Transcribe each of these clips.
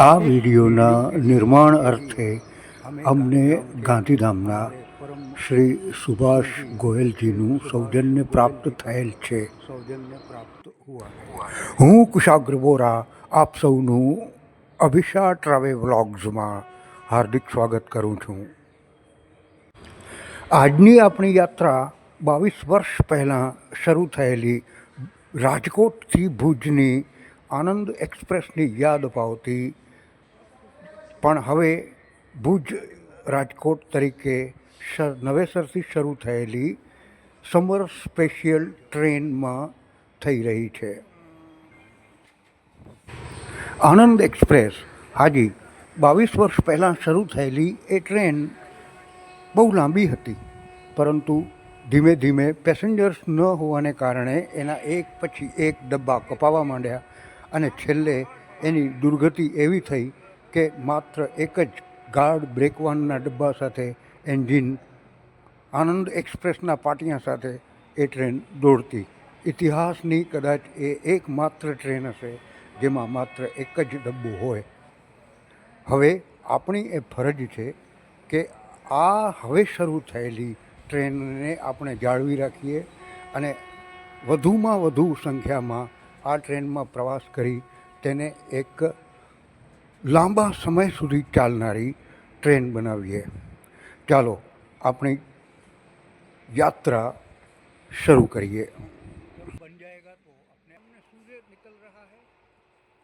આ વિડીયોના નિર્માણ અર્થે અમને ગાંધીધામના શ્રી સુભાષ ગોયલજીનું સૌજન્ય પ્રાપ્ત થયેલ છે. હું કુશાગ્ર બોરા આપ સૌનું અભિષા ટ્રાવેલ વ્લોગ્સમાં હાર્દિક સ્વાગત કરું છું. આજની આપણી યાત્રા બાવીસ વર્ષ પહેલાં શરૂ થયેલી રાજકોટથી ભુજની આનંદ એક્સપ્રેસની યાદ અપાવતી પણ હવે ભુજ રાજકોટ તરીકે નવેસરથી શરૂ થયેલી સમર સ્પેશિયલ ટ્રેનમાં થઈ રહી છે. આનંદ એક્સપ્રેસ હાજી, બાવીસ વર્ષ પહેલાં શરૂ થયેલી એ ટ્રેન બહુ લાંબી હતી, પરંતુ ધીમે ધીમે પેસેન્જર્સ ન હોવાને કારણે એના એક પછી એક ડબ્બા કપાવા માંડ્યા અને છેલ્લે એની દુર્ગતિ એવી થઈ કે માત્ર એક જ ગાર્ડ બ્રેકવાનના ડબ્બા સાથે એન્જિન આનંદ એક્સપ્રેસના પાટિયા સાથે એ ટ્રેન દોડતી. ઇતિહાસની કદાચ એ એકમાત્ર ટ્રેન હશે જેમાં માત્ર એક જ ડબ્બો હોય. હવે આપણી એ ફરજ છે કે આ હવે શરૂ થયેલી ટ્રેનને આપણે જાળવી રાખીએ અને વધુમાં વધુ સંખ્યામાં આ ટ્રેનમાં પ્રવાસ કરી તેને એક લાંબા સમય સુધી ચાલનારી ટ્રેન બનાવીએ ચાલો આપણી યાત્રા શરૂ કરીએ बन जाएगा तो अपने सामने सूर्य निकल रहा है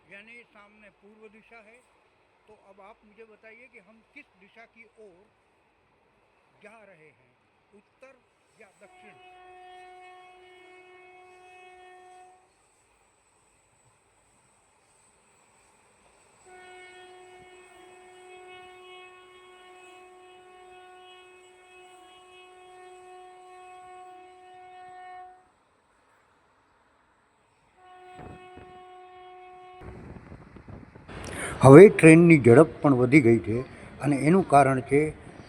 यानी सामने पूर्व दिशा है तो अब आप मुझे बताइए कि हम किस दिशा की ओर जा रहे हैं उत्तर या दक्षिण હવે ટ્રેનની ઝડપ પણ વધી ગઈ છે અને એનું કારણ છે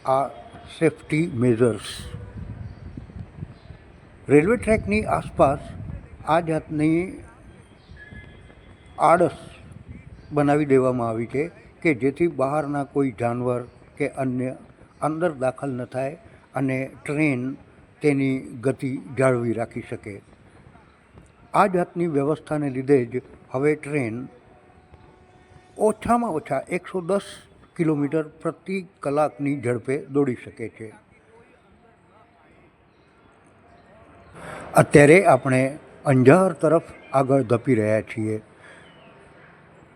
આ સેફટી મેઝર્સ રેલવે ટ્રેકની આસપાસ આ જાતની આડસ બનાવી દેવામાં આવી છે કે જેથી બહારના કોઈ જાનવર કે અન્ય અંદર દાખલ ન થાય અને ટ્રેન તેની ગતિ જાળવી રાખી શકે. આ જાતની વ્યવસ્થાને લીધે જ હવે ટ્રેન ઓછામાં ઓછા એકસો દસ કિલોમીટર પ્રતિ કલાકની ઝડપે દોડી શકે છે. અત્યારે આપણે અંજાર તરફ આગળ ધપી રહ્યા છીએ.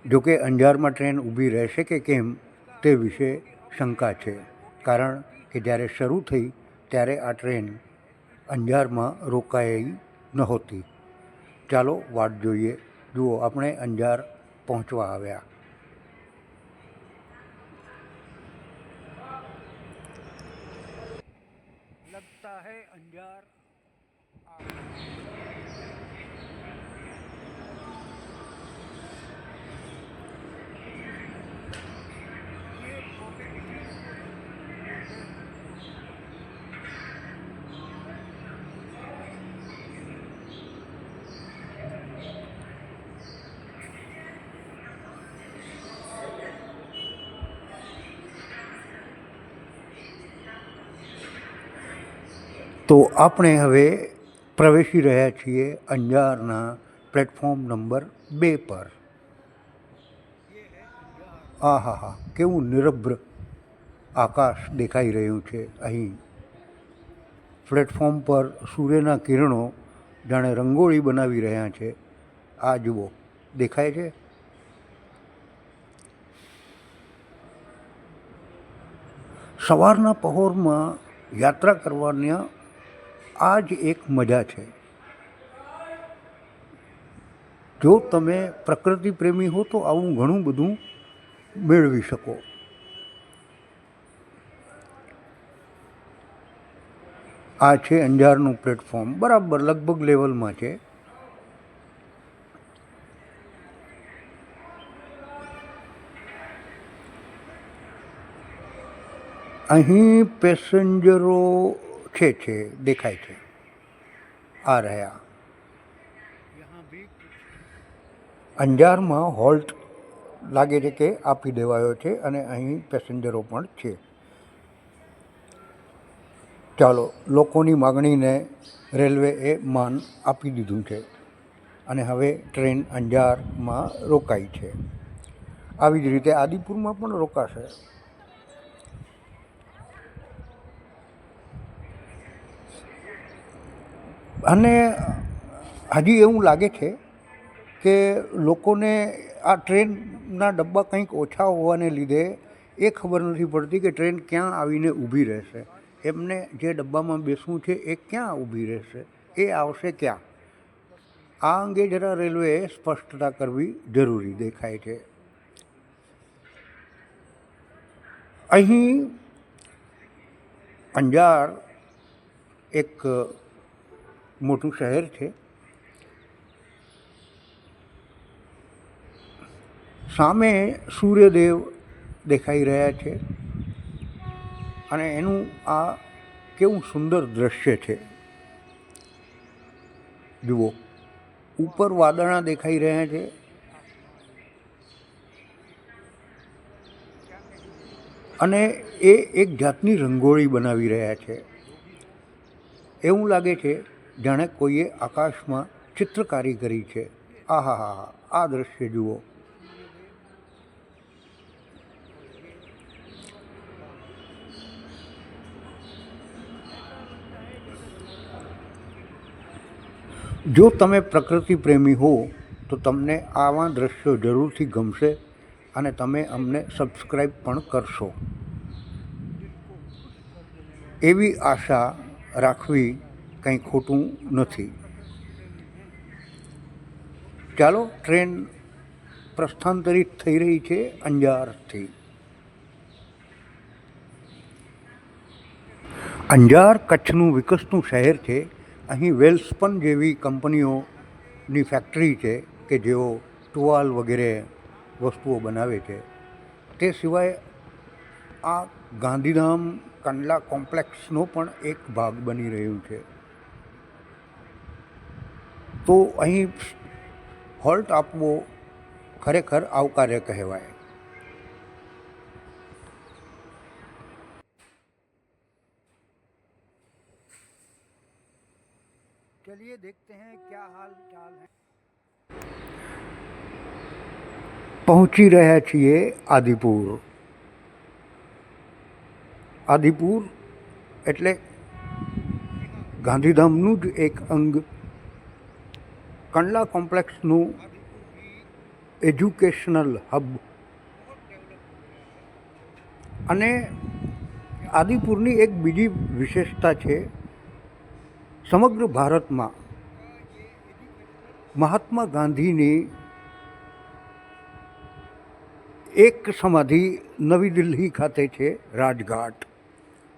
જોકે અંજારમાં ટ્રેન ઊભી રહેશે કે કેમ તે વિશે શંકા છે. કારણ કે જ્યારે શરૂ થઈ ત્યારે આ ટ્રેન અંજારમાં રોકાઈ નહોતી. ચાલો વાટ જોઈએ. જુઓ, આપણે અંજાર પહોંચવા આવ્યા. તો આપણે હવે પ્રવેશી રહ્યા છીએ અંજારના પ્લેટફોર્મ નંબર બે પર. આ હા હા, કેવું નિરભ્ર આકાશ દેખાઈ રહ્યું છે અહીં. પ્લેટફોર્મ પર સૂર્યના કિરણો જાણે રંગોળી બનાવી રહ્યા છે. આ જુઓ, દેખાય છે? સવારના પહોરમાં યાત્રા કરવાની આ જ એક મજા છે. જો તમે પ્રકૃતિ પ્રેમી હો તો આવું ઘણું બધું મેળવી શકો. આ છે અંજારનું પ્લેટફોર્મ. બરાબર, લગભગ લેવલમાં છે. અહીં પેસેન્જરો છે છે, દેખાય છે. આ રહ્યા. અંજારમાં હોલ્ટ લાગે છે કે આપી દેવાયો છે અને અહીં પેસેન્જરો પણ છે. ચાલો, લોકોની માગણીને રેલવેએ માન આપી દીધું છે અને હવે ટ્રેન અંજારમાં રોકાઈ છે. આવી જ રીતે આદિપુરમાં પણ રોકાશે. અને હજી એવું લાગે છે કે લોકોને આ ટ્રેનના ડબ્બા કંઈક ઓછા હોવાને લીધે એ ખબર નથી પડતી કે ટ્રેન ક્યાં આવીને ઊભી રહેશે. એમને જે ડબ્બામાં બેસવું છે એ ક્યાં ઊભી રહેશે? એ આવશે ક્યાં? આ અંગે જરા રેલવેએ સ્પષ્ટતા કરવી જરૂરી દેખાય છે. અહીં અંજાર એક મોટું શહેર છે. સામે સૂર્યદેવ દેખાઈ રહ્યા છે અને એનું આ કેવું સુંદર દ્રશ્ય છે. જુઓ, ઉપર વાદળા દેખાઈ રહ્યા છે. અને એ એક જાતની રંગોળી બનાવી રહ્યા છે. એવું લાગે છે જાણે કોઈએ આકાશમાં ચિત્રકારી કરી છે. આહા હા હા આ દ્રશ્ય જુઓ. જો તમે પ્રકૃતિ પ્રેમી હો, તો તમને આવા દ્રશ્યો જરૂરથી ગમશે અને તમે અમને સબસ્ક્રાઈબ પણ કરશો. એવી આશા રાખવી કંઈ ખોટું નથી. ચાલો, ટ્રેન પ્રસ્થાંતરિત થઈ રહી છે અંજારથી. અંજાર કચ્છનું વિકસતું શહેર છે. અહીં વેલ્સપન જેવી કંપનીઓની ફેક્ટરી છે કે જેઓ ટુવાલ વગેરે વસ્તુઓ બનાવે છે. તે સિવાય આ ગાંધીધામ કંડલા કોમ્પ્લેક્સનો પણ એક ભાગ બની રહ્યું છે. તો અહીં હોલ્ટ આપવો ખરેખર આવકાર્ય કહેવાય चलिए देखते हैं क्या हाल चाल है પહોંચી રહ્યા છીએ આદિપુર આદિપુર એટલે ગાંધીધામનું જ એક અંગ કંડલા કોમ્પ્લેક્સનું એજ્યુકેશનલ હબ. અને આદિપુરની એક બીજી વિશેષતા છે, સમગ્ર ભારતમાં મહાત્મા ગાંધીની એક સમાધિ નવી દિલ્હી ખાતે છે, રાજઘાટ.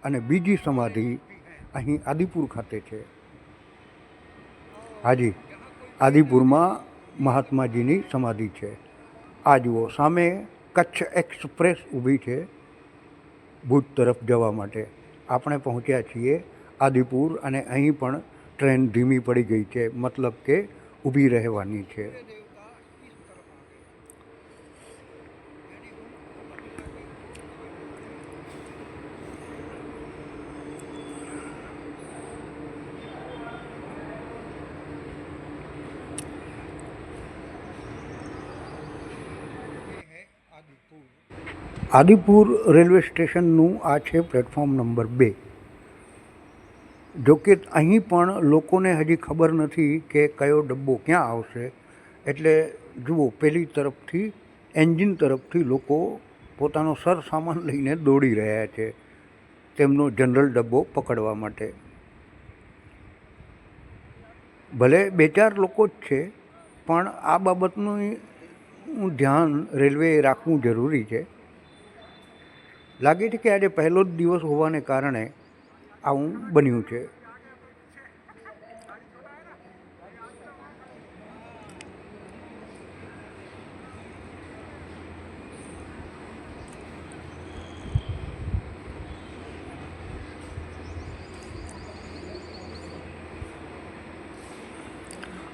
અને બીજી સમાધિ અહીં આદિપુર ખાતે છે. હાજી. આદિપુરમાં મહાત્માજીની સમાધિ છે. આ જુઓ સામે કચ્છ એક્સપ્રેસ ઊભી છે ભુજ તરફ જવા માટે. આપણે પહોંચ્યા છીએ આદિપુર અને અહીં પણ ટ્રેન ધીમી પડી ગઈ છે. મતલબ કે ઊભી રહેવાની છે. આદિપુર રેલવે સ્ટેશનનું આ છે પ્લેટફોર્મ નંબર બે. જોકે અહીં પણ લોકોને હજી ખબર નથી કે કયો ડબ્બો ક્યાં આવશે. એટલે જુઓ, પેલી તરફથી, એન્જિન તરફથી લોકો પોતાનો સરસામાન લઈને દોડી રહ્યા છે તેમનો જનરલ ડબ્બો પકડવા માટે. ભલે બે ચાર લોકો જ છે, પણ આ બાબતનું ધ્યાન રેલવેએ રાખવું જરૂરી છે. લાગે છે કે આજે પહેલો જ દિવસ હોવાને કારણે આવું બન્યું છે.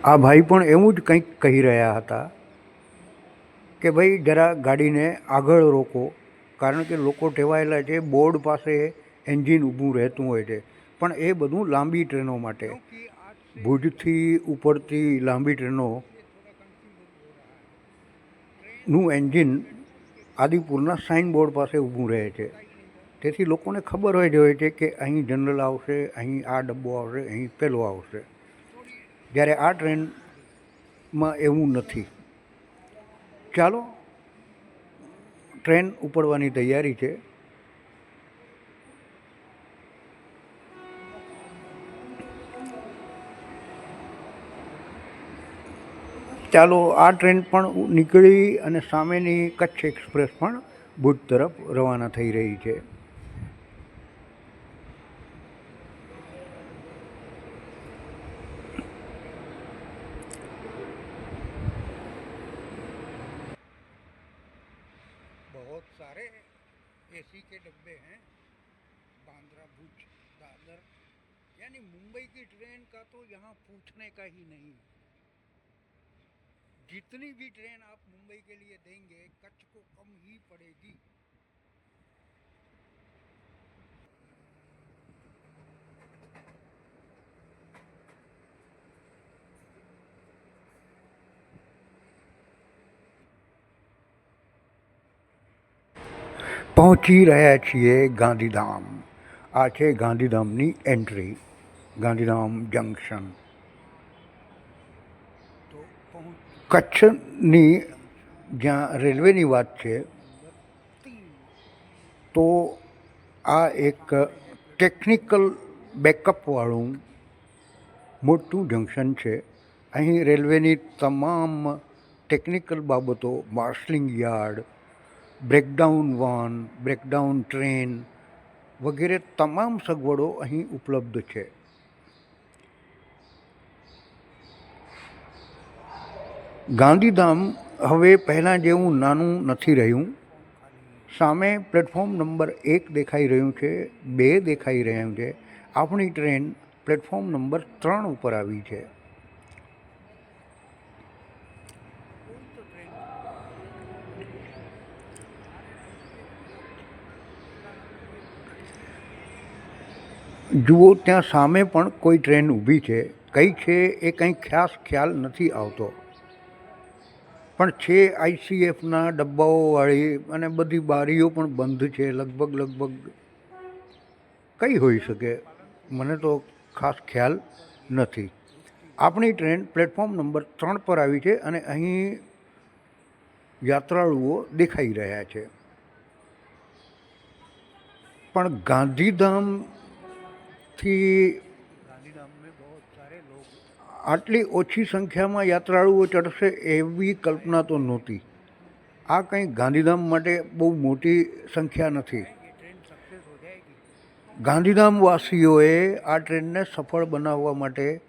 આ ભાઈ પણ એવું જ કંઈક કહી રહ્યા હતા કે, ભાઈ, જરા ગાડીને આગળ રોકો. કારણ કે લોકો ટેવાયેલા છે, બોર્ડ પાસે એન્જિન ઊભું રહેતું હોય છે. પણ એ બધું લાંબી ટ્રેનો માટે. ભુજથી ઉપરથી લાંબી ટ્રેનો નું એન્જિન આદિપુરના સાઇન બોર્ડ પાસે ઊભું રહે છે. તેથી લોકોને ખબર હોય જ હોય છે કે અહીં જનરલ આવશે, અહીં આ ડબ્બો આવશે, અહીં પેલો આવશે. જ્યારે આ ટ્રેનમાં એવું નથી. ચાલો ટ્રેન ઉપડવાની તૈયારી છે. ચાલો, આ ટ્રેન પણ નીકળી અને સામેની કચ્છ એક્સપ્રેસ પણ ભુજ તરફ રવાના થઈ રહી છે. के डब्बे हैं, बांद्रा, भुज, दादर, यानी मुंबई की ट्रेन का तो यहाँ पूछने का ही नहीं। जितनी भी ट्रेन आप मुंबई के लिए देंगे, कच्छ को कम ही पड़ेगी। પહોંચી રહ્યા છીએ ગાંધીધામ. આ છે ગાંધીધામની એન્ટ્રી ગાંધીધામ જંકશન કચ્છની જ્યાં રેલવેની વાત છે, તો આ એક ટેકનિકલ બેકઅપવાળું મોટું જંકશન છે. અહીં રેલવેની તમામ ટેકનિકલ બાબતો marshalling yard breakdown van, breakdown train વગેરે તમામ સગવડો અહીં ઉપલબ્ધ છે. ગાંધીધામ હવે પહેલાં જેવું નાનું નથી રહ્યું. સામે પ્લેટફોર્મ નંબર એક દેખાઈ રહ્યું છે, બે દેખાઈ રહ્યું છે. આપણી ટ્રેન પ્લેટફોર્મ નંબર ત્રણ ઉપર આવી છે. જુઓ, ત્યાં સામે પણ કોઈ ટ્રેન ઊભી છે. કઈ છે એ કંઈ ખાસ ખ્યાલ નથી આવતો. પણ છે આઈસીએફના ડબ્બાઓવાળી અને બધી બારીઓ પણ બંધ છે, લગભગ લગભગ. કઈ હોઈ શકે? મને તો ખાસ ખ્યાલ નથી. આપણી ટ્રેન પ્લેટફોર્મ નંબર ત્રણ પર આવી છે અને અહીં યાત્રાળુઓ દેખાઈ રહ્યા છે. પણ ગાંધીધામથી આટલી ઓછી સંખ્યામાં યાત્રાળુઓ ચડશે એવી કલ્પના તો નહોતી. આ કંઈ ગાંધીધામ માટે બહુ મોટી સંખ્યા નથી. ગાંધીધામ વાસીઓએ આ ટ્રેનને સફળ બનાવવા માટે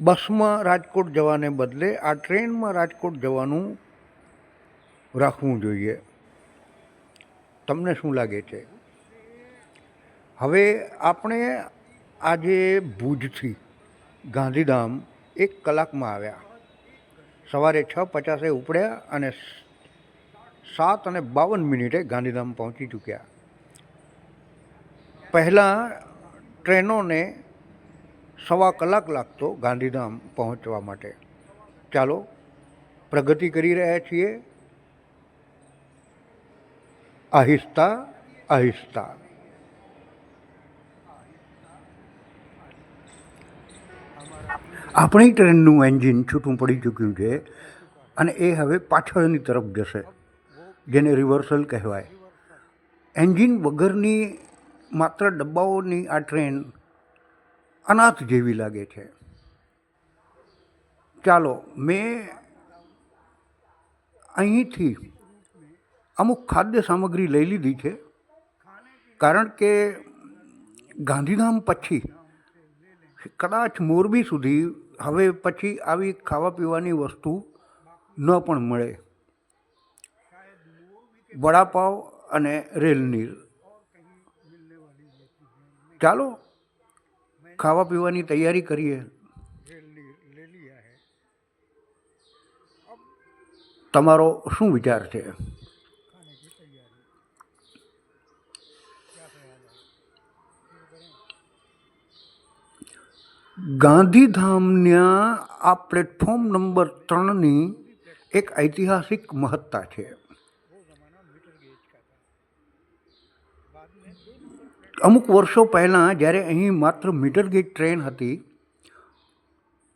બસમાં રાજકોટ જવાને બદલે આ ટ્રેનમાં રાજકોટ જવાનું રાખવું જોઈએ. તમને શું લાગે છે? હવે આપણે આજે ભુજથી ગાંધીધામ એક કલાકમાં આવ્યા. સવારે છ પચાસે ઉપડ્યા અને સાત અને બાવન મિનિટે ગાંધીધામ પહોંચી ચૂક્યા. પહેલાં ટ્રેનોને સવા કલાક લાગતો ગાંધીધામ પહોંચવા માટે. ચાલો, પ્રગતિ કરી રહ્યા છીએ. આહિસ્તા આહિસ્તા. આપણી ટ્રેનનું એન્જિન છૂટું પડી ચૂક્યું છે અને એ હવે પાછળની તરફ જશે, જેને રિવર્સલ કહેવાય. એન્જિન વગરની માત્ર ડબ્બાઓની આ ટ્રેન અનાથ જેવી લાગે છે. ચાલો, મેં અહીંથી અમુક ખાદ્ય સામગ્રી લઈ લીધી છે, કારણ કે ગાંધીધામ પછી કદાચ મોરબી સુધી હવે પછી આવી ખાવા પીવાની વસ્તુ ન પણ મળે. વડાપાવ અને રેલની ચાલો ખાવા પીવાની તૈયારી કરીએ. તમારો શું વિચાર છે? ગાંધીધામના આ પ્લેટફોર્મ નંબર ત્રણની એક ઐતિહાસિક મહત્તા છે. અમુક વર્ષો પહેલાં જ્યારે અહીં માત્ર મીટર ગેજ ટ્રેન હતી,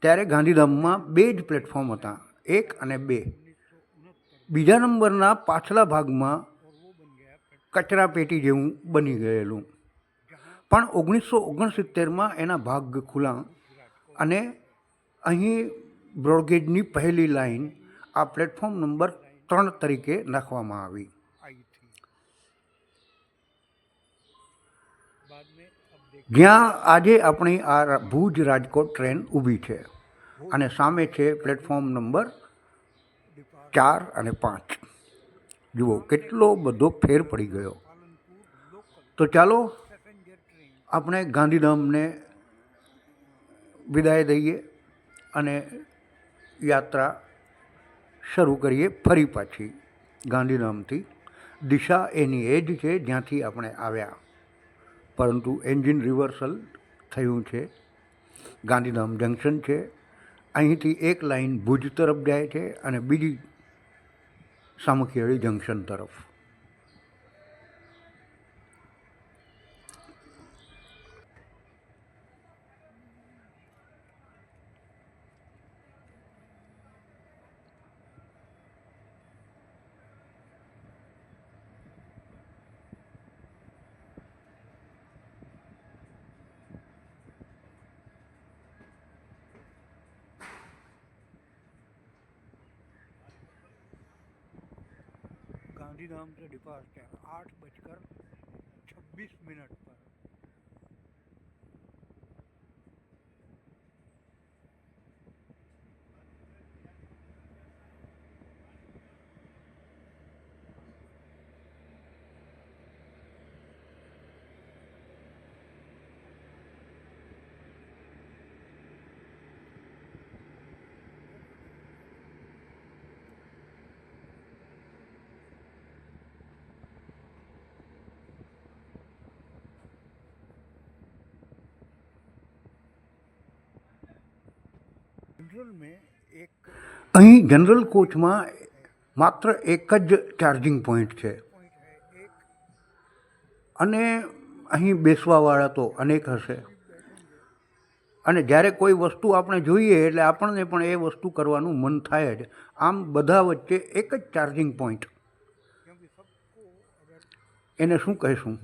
ત્યારે ગાંધીધામમાં બે જ પ્લેટફોર્મ હતા, એક અને બે. બીજા નંબરના પાછલા ભાગમાં કચરા પેટી જેવું બની ગયેલું. પણ ઓગણીસો ઓગણસિત્તેરમાં એના ભાગ ખુલ્લા અને અહીં બ્રોડગેજની પહેલી લાઈન આ પ્લેટફોર્મ નંબર ત્રણ તરીકે નાખવામાં આવી. જ્યાં આજે આપણી આ ભુજ રાજકોટ ટ્રેન ઊભી છે અને સામે છે પ્લેટફોર્મ નંબર ચાર અને પાંચ. જુઓ, કેટલો બધો ફેર પડી ગયો. તો ચાલો આપણે ગાંધીધામને વિદાય દઈએ અને યાત્રા શરૂ કરીએ ફરી પાછી ગાંધીધામથી. દિશા એની એ જ છે, જ્યાંથી આપણે આવ્યા. પરંતુ એન્જિન રિવર્સલ થયું છે. ગાંધીધામ જંકશન છે. અહીંથી એક લાઈન ભુજ તરફ જાય છે અને બીજી સામખિયાળી જંકશન તરફ. गांधीधाम से डिपार्चर आठ बजकर छब्बीस मिनट અહીં જનરલ કોચમાં માત્ર એક જ ચાર્જિંગ પોઈન્ટ છે. અને અહીં બેસવાવાળા તો અનેક હશે. અને જ્યારે કોઈ વસ્તુ આપણે જોઈએ એટલે આપણને પણ એ વસ્તુ કરવાનું મન થાય જ. આમ બધા વચ્ચે એક જ ચાર્જિંગ પોઈન્ટ એને શું કહેશું?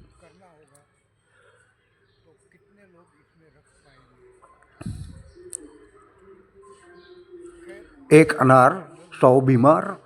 એક અનાર સૌ બીમાર